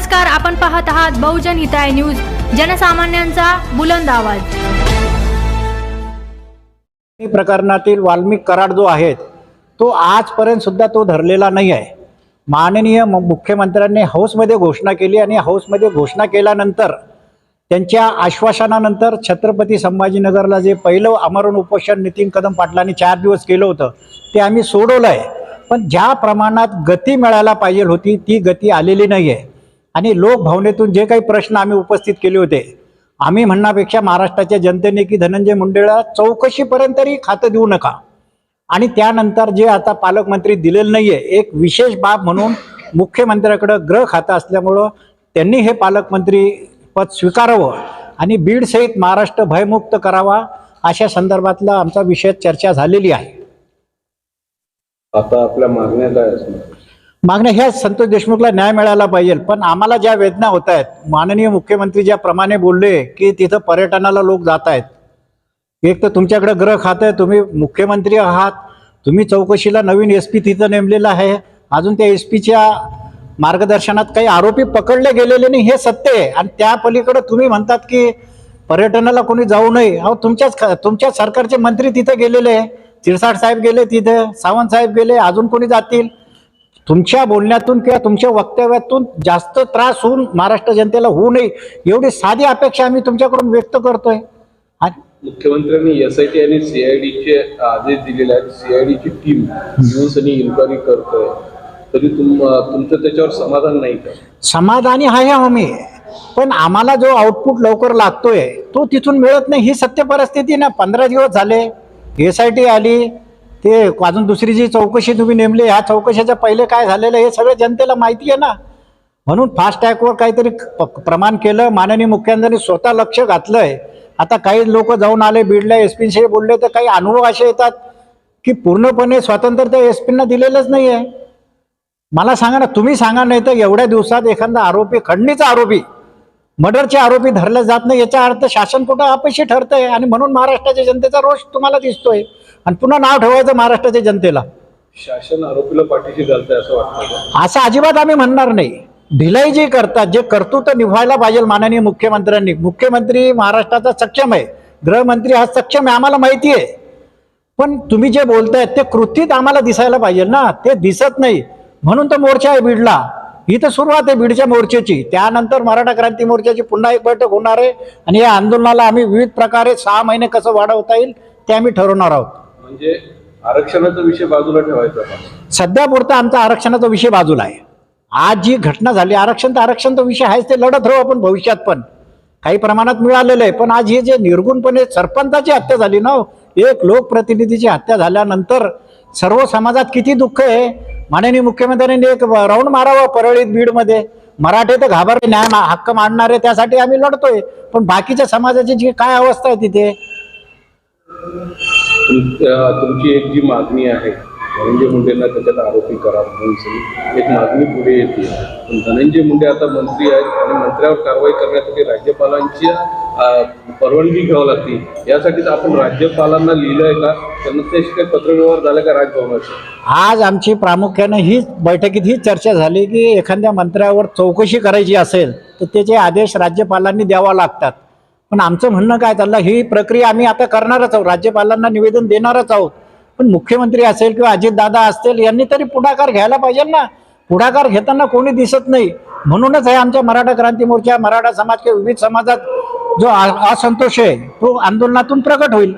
नमस्कार आपण पाहत आहात बहुजन हिताय न्यूज जनसामान्यांचा बुलंद आवाज. प्रकरणातील वाल्मिक कराड जो आहे तो आजपर्यंत सुद्धा तो धरलेला नाही आहे. माननीय मुख्यमंत्र्यांनी हाऊसमध्ये घोषणा केली आणि हाऊसमध्ये घोषणा केल्यानंतर त्यांच्या आश्वासनानंतर छत्रपती संभाजीनगरला जे पहिलं अमरण उपोषण नितीन कदम पाटलांनी चार दिवस केलं होतं ते आम्ही सोडवलं आहे पण ज्या प्रमाणात गती मिळायला पाहिजे होती ती गती आलेली नाही आहे आणि लोकभावनेतून जे काही प्रश्न आम्ही उपस्थित केले होते आम्ही म्हणण्यापेक्षा महाराष्ट्राच्या जनतेने की धनंजय मुंडेला चौकशीपर्यंत तरी खातं देऊ नका. आणि त्यानंतर जे आता पालकमंत्री दिलेलं नाहीये एक विशेष बाब म्हणून मुख्यमंत्र्याकडं ग्रह खातं असल्यामुळं त्यांनी हे पालकमंत्री पद स्वीकारावं आणि बीडसहित महाराष्ट्र भयमुक्त करावा अशा संदर्भातला आमचा विषय चर्चा झालेली आहे. आता आपल्या मागण्या काय असणार मागण्या ह्या संतोष देशमुखला न्याय मिळाला पाहिजे. पण आम्हाला ज्या वेदना होत आहेत माननीय मुख्यमंत्री ज्याप्रमाणे बोलले की तिथं पर्यटनाला लोक जात आहेत एक तर तुमच्याकडे ग्रह खातं आहे तुम्ही मुख्यमंत्री आहात तुम्ही चौकशीला नवीन एस पी तिथं नेमलेलं आहे. अजून त्या एस पीच्या मार्गदर्शनात काही आरोपी पकडले गेलेले नाही हे सत्य आहे. आणि त्या पलीकडे तुम्ही म्हणतात की पर्यटनाला कोणी जाऊ नये. अहो तुमच्याच तुमच्या तुमच्याच सरकारचे मंत्री तिथं गेलेले आहे. चिरसाट साहेब गेले तिथं सावंत साहेब गेले अजून कोणी जातील? तुमच्या बोलण्यातून किंवा तुमच्या वक्तव्यातून जास्त त्रास होऊन महाराष्ट्र जनतेला होऊ नये एवढी साधी अपेक्षा आम्ही तुमच्याकडून व्यक्त करतोय. आणि मुख्यमंत्र्यांनी एसआयटी आणि सीआयडीचे आदेश दिलेले आहेत. सीआयडीची टीम येऊन सनी इन्क्वायरी करतोय. तरी तुम तुमचं त्याच्यावर समाधान नाही का? समाधानी आहे आम्ही. पण आम्हाला जो आउटपुट लवकर लागतोय तो तिथून मिळत नाही. ही सत्य परिस्थिती ना पंधरा दिवस झाले एस आय टी आली ते अजून दुसरी जी चौकशी तुम्ही नेमली ह्या चौकशीच्या पहिले काय झालेलं हे सगळं जनतेला माहिती आहे ना. म्हणून फास्ट टॅगवर काहीतरी प- प्रमाण केलं माननीय मुख्यमंत्र्यांनी स्वतः लक्ष घातलंय. आता काही लोक जाऊन आले बीडला एस बोलले तर काही अनुभव असे येतात की पूर्णपणे स्वातंत्र्य त्या एस पींना दिलेलंच नाही आहे मला सांगा ना तुम्ही सांगा नाही तर एवढ्या दिवसात एखादा आरोपी खंडणीचा आरोपी मर्डरचे आरोपी धरले जात नाही याचा अर्थ शासन कुठं अपयशी ठरतंय? आणि म्हणून महाराष्ट्राच्या जनतेचा रोष तुम्हाला दिसतोय. आणि पुन्हा नाव ठेवायचं महाराष्ट्राच्या जनतेला. शासन आरोपीला पाठीशी घालतंय असं वाटतं असं अजिबात आम्ही म्हणणार नाही. ढिलाई जी करतात जे कर्तृत्व निभवायला पाहिजे माननीय मुख्यमंत्र्यांनी. मुख्यमंत्री महाराष्ट्राचा सक्षम आहे. गृहमंत्री हा सक्षम आहे आम्हाला माहिती आहे. पण तुम्ही जे बोलतायत ते कृतीत आम्हाला दिसायला पाहिजे ना. ते दिसत नाही. म्हणून तो मोर्चा आहे बीडला. ही तर सुरुवात आहे बीडच्या मोर्चाची. त्यानंतर मराठा क्रांती मोर्चाची पुन्हा एक बैठक होणार आहे. आणि या आंदोलनाला आम्ही विविध प्रकारे सहा महिने कसं वाढवता येईल ते आम्ही ठरवणार आहोत. म्हणजे आरक्षणाचा विषय बाजूला ठेवायचा सध्या पुरता आमचा आरक्षणाचा विषय बाजूला आहे. आज जी घटना झाली आरक्षण तर आरक्षणचा विषय आहेच ते लढत राहू आपण भविष्यात पण. काही प्रमाणात मिळालेलं आहे पण आज हे जे निर्गुणपणे सरपंचाची हत्या झाली ना हो, एक लोकप्रतिनिधीची हत्या झाल्यानंतर सर्व समाजात किती दुःख आहे. माननीय मुख्यमंत्र्यांनी एक राऊंड मारावा परळीत बीडमध्ये. मराठे तर घाबरले न्याय हक्क मांडणारे त्यासाठी आम्ही लढतोय. पण बाकीच्या समाजाची जी काय अवस्था आहे तिथे? तुमची एक जी मागणी आहे धनंजय मुंडेंना त्याच्यात आरोपी करा म्हणून एक मागणी पुढे येते. पण धनंजय मुंडे आता मंत्री आहेत आणि मंत्र्यावर कारवाई करण्यासाठी राज्यपालांची परवानगी घ्यावी लागते. यासाठी आपण राज्यपालांना लिहिलं आहे का? त्यांना त्याशी काही पत्रव्यवहार झाला का राजभवनाचे? आज आमची प्रामुख्याने हीच बैठकीत हीच चर्चा झाली की एखाद्या मंत्र्यावर चौकशी करायची असेल तर त्याचे आदेश राज्यपालांनी द्यावा लागतात. पण आमचं म्हणणं काय चाललं ही प्रक्रिया आम्ही आता करणारच आहोत राज्यपालांना निवेदन देणारच आहोत. पण मुख्यमंत्री असेल किंवा अजितदादा असतील यांनी तरी पुढाकार घ्यायला पाहिजे ना. पुढाकार घेताना कोणी दिसत नाही. म्हणूनच आहे आमच्या मराठा क्रांती मोर्चा मराठा समाज किंवा विविध समाजात जो असंतोष आहे तो आंदोलनातून प्रकट होईल.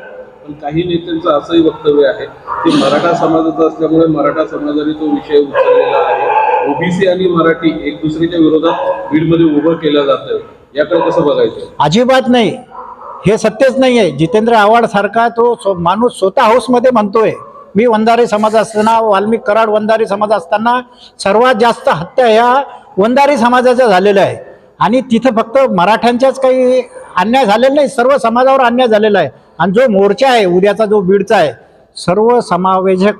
पण काही नेत्यांचं असंही वक्तव्य आहे की मराठा समाजाचा असल्यामुळे मराठा समाजाने तो विषय उचललेला आहे. ओबीसी आणि मराठी एक दुसऱ्याच्या विरोधात बीडमध्ये उभं केलं जातं याकडे कसं बघायचं? अजिबात नाही. हे सत्यच नाही आहे जितेंद्र आव्हाड सारखा तो स्व- माणूस स्वतः हाऊसमध्ये म्हणतोय. मी वंजारी समाज असताना वाल्मिक कराड वंधारी समाज असताना सर्वात जास्त हत्या ह्या वंधारी समाजाच्या झालेल्या आहे. आणि तिथं फक्त मराठ्यांच्याच काही अन्याय झालेला नाही सर्व समाजावर अन्याय झालेला आहे. आणि जो मोर्चा आहे उद्याचा जो बीडचा आहे सर्व समावेशक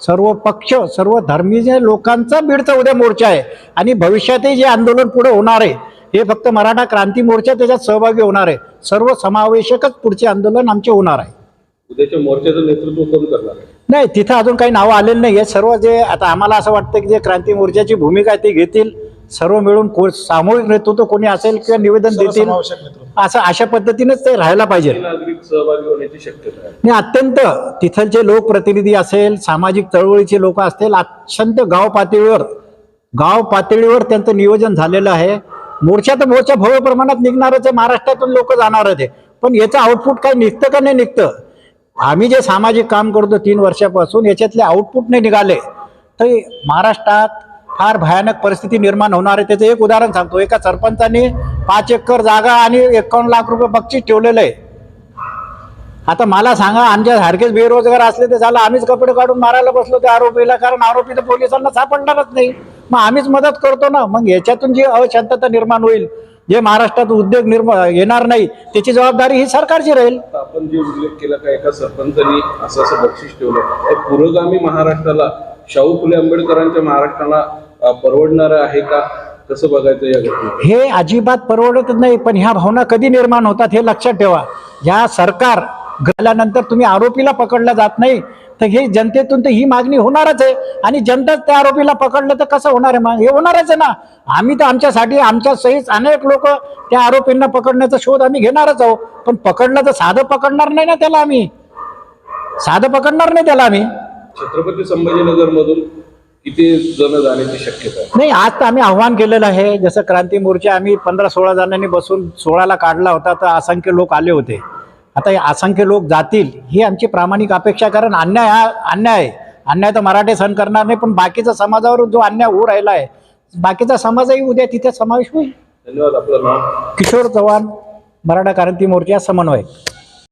सर्व पक्ष सर्व धर्मीय लोकांचा बीडचा उद्या मोर्चा आहे. आणि भविष्यातही जे आंदोलन पुढे होणार आहे हे फक्त मराठा क्रांती मोर्चा त्याच्यात सहभागी होणार आहे. सर्व समावेशकच पुढचे आंदोलन आमचे होणार आहे. उद्याच्या मोर्चाचं नेतृत्व कोण करणार आहे? नाही तिथं अजून काही नावं आलेली नाही आहे सर्व जे आता आम्हाला असं वाटतं की जे क्रांती मोर्चाची भूमिका आहे ती घेतील. सर्व मिळून को सामूहिक नेतृत्व कोणी असेल किंवा निवेदन देतील असं अशा पद्धतीनेच ते राहायला पाहिजे. नागरिक सहभागी होण्याची शक्यता आहे. आणि अत्यंत तिथलचे लोकप्रतिनिधी असेल सामाजिक चळवळीचे लोक असतील अत्यंत गाव पातळीवर गाव पातळीवर त्यांचं नियोजन झालेलं आहे. मोर्चा तर मोर्चा भव्य प्रमाणात निघणारच आहे महाराष्ट्रातून लोक जाणारच आहे. पण याचं आउटपुट काय निघतं का नाही निघतं? आम्ही जे सामाजिक काम करतो तीन वर्षापासून याच्यातले आउटपुट नाही निघाले. तर महाराष्ट्रात फार भयानक परिस्थिती निर्माण होणार आहे त्याचं एक उदाहरण सांगतो. एका सरपंचाने पाच एकर जागा आणि एकावन्न लाख रुपये बक्षीस ठेवलेलं आहे. आता मला सांगा आमच्या सारखेच बेरोजगार असले ते झालं आम्हीच कपडे काढून मारायला बसलो त्या आरोपीला कारण आरोपी तर पोलिसांना सापडणारच नाही. मग आम्हीच मदत करतो ना. मग याच्यातून जी अशांतता निर्माण होईल जे महाराष्ट्रात उद्योग निर्माण येणार नाही त्याची जबाबदारी ही सरकारची राहील. आपण जे उल्लेख केला का एका सरपंचानी असं असं बक्षीस ठेवलं पुरोगामी महाराष्ट्राला शाहू फुले आंबेडकरांच्या महाराष्ट्राला परवडणारं आहे का? कसं बघायचं या हे अजिबात परवडतच नाही पण ह्या भावना कधी निर्माण होतात हे लक्षात ठेवा. ह्या सरकार गेल्यानंतर तुम्ही आरोपीला पकडलं जात नाही तर हे जनतेतून तर ही मागणी होणारच आहे. आणि जनताच त्या आरोपीला पकडलं तर कसं होणार आहे? मग हे होणारच आहे ना. आम्ही तर आमच्यासाठी आमच्या सहित अनेक लोक त्या आरोपींना पकडण्याचा शोध आम्ही घेणारच आहोत. पण पकडलं तर साधं पकडणार नाही ना त्याला आम्ही. साधं पकडणार नाही त्याला आम्ही. छत्रपती संभाजीनगर मधून किती जण जाण्याची शक्यता नाही आज तर आम्ही आव्हान केलेलं आहे. जसं क्रांती मोर्चा आम्ही पंधरा सोळा जणांनी बसून सोळाला काढला होता तर असंख्य लोक आले होते. आता हे असंख्य लोक जातील ही आमची प्रामाणिक अपेक्षा कारण अन्याय हा अन्याय आहे. अन्याय तर मराठी सहन करणार नाही पण बाकीच्या समाजावर जो अन्याय होऊ राहिला आहे बाकीचा समाजही उद्या तिथे समावेश होईल. धन्यवाद आपलं नाव? किशोर चव्हाण मराठा क्रांती मोर्चा समन्वयक